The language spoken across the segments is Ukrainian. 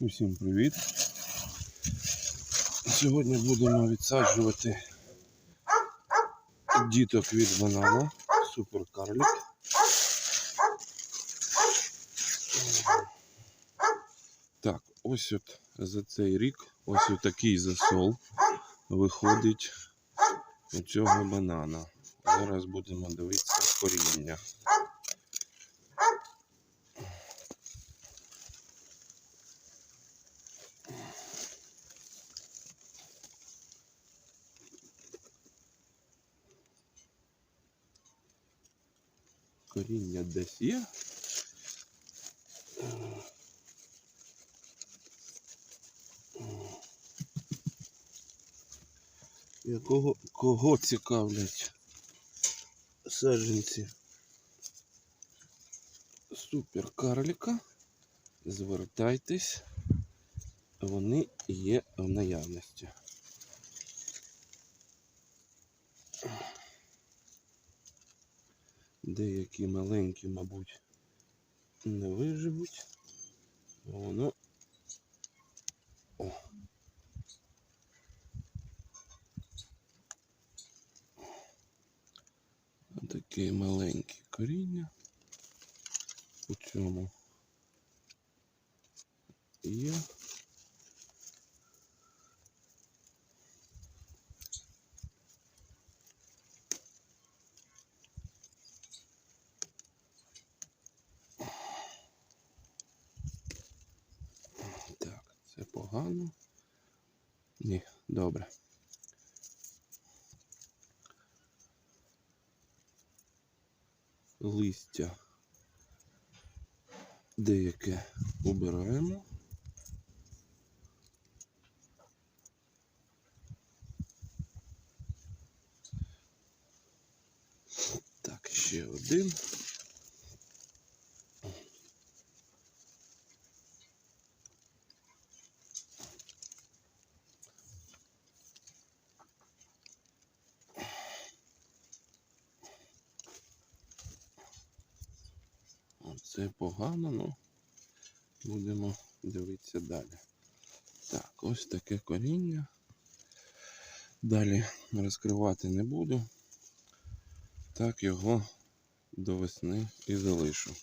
Усім привіт! Сьогодні будемо відсаджувати діток від банана, суперкарлік. Так, ось от за цей рік ось такий засол виходить у цього банана. Зараз будемо дивитися коріння. Коріння десь є. Якого кого цікавлять саджанці супер карліка? Звертайтесь, вони є в наявності. Деякі маленькі, мабуть, не виживуть. Воно. О. Таке маленьке коріння. У цьому є. Так, це погано. Ні, добре. Листя деяке убираємо. Так, ще один. Це погано, ну будемо дивитися далі. Так, ось таке коріння. Далі розкривати не буду. Так його до весни і залишу.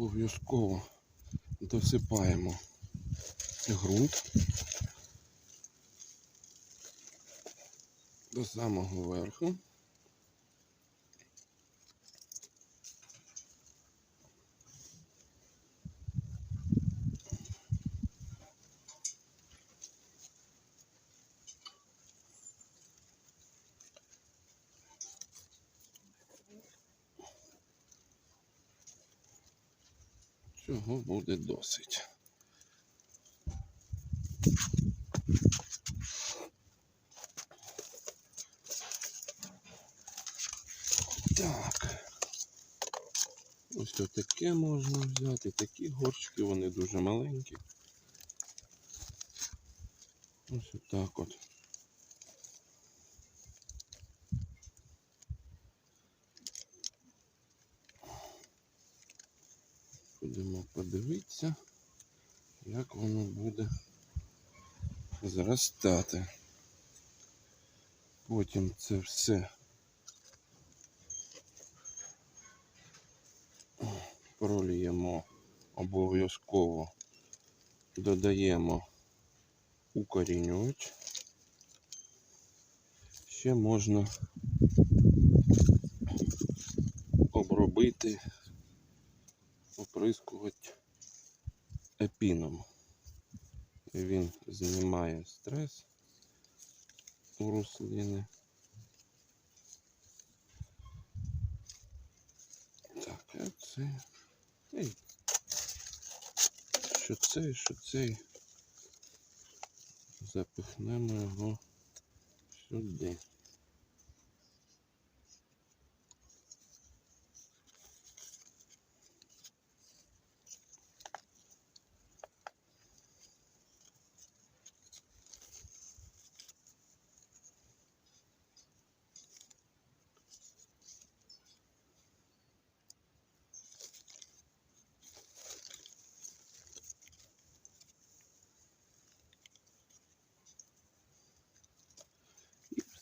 Обов'язково досипаємо ґрунт до самого верху. Цього буде досить. Так. Ось таке можна взяти. Такі горшки, вони дуже маленькі. Ось так от. Будемо подивитися, як воно буде зростати. Потім це все проліємо обов'язково, додаємо укорінювач. Ще можна обробити оприскувати епіном. Він знімає стрес у рослини. Так, а це. Ей. Що цей, що цей. Запихнемо його сюди.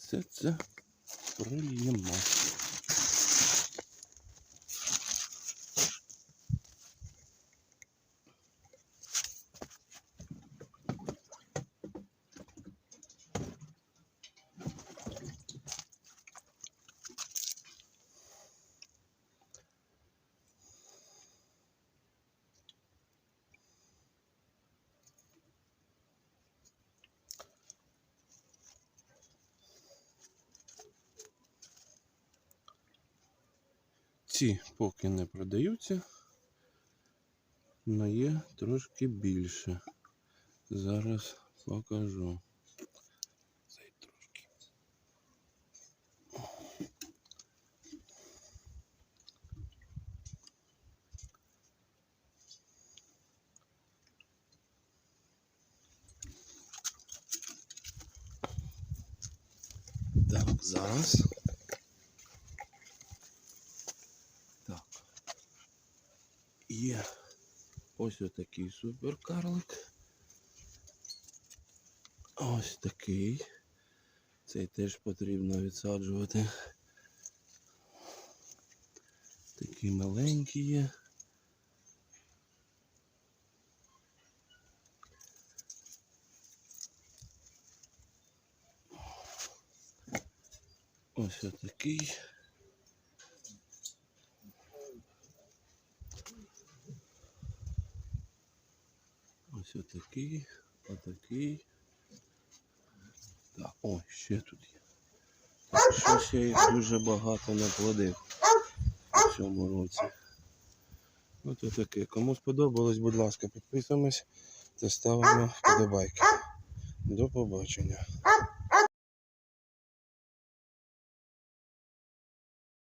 Все це прольємо. Ці поки не продаються, але є трошки більше. Зараз покажу. Цей трошки. Так, зараз. Так. Є ось отакий суперкарлик. Ось такий. Цей теж потрібно відсаджувати. Такі маленькі є. Ось отакий. Ось отакий, отакий. Так, о, ще тут є. Так, щось я їх дуже багато наплодив у цьому році. Ось отаке. Кому сподобалось, будь ласка, підписуємось та ставимо вподобайки. До побачення.